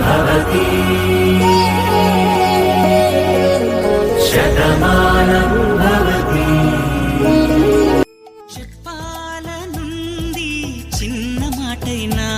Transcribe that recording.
భవతి శతమానం భవతి చెప్పాలనుంది చిన్న మాటైనా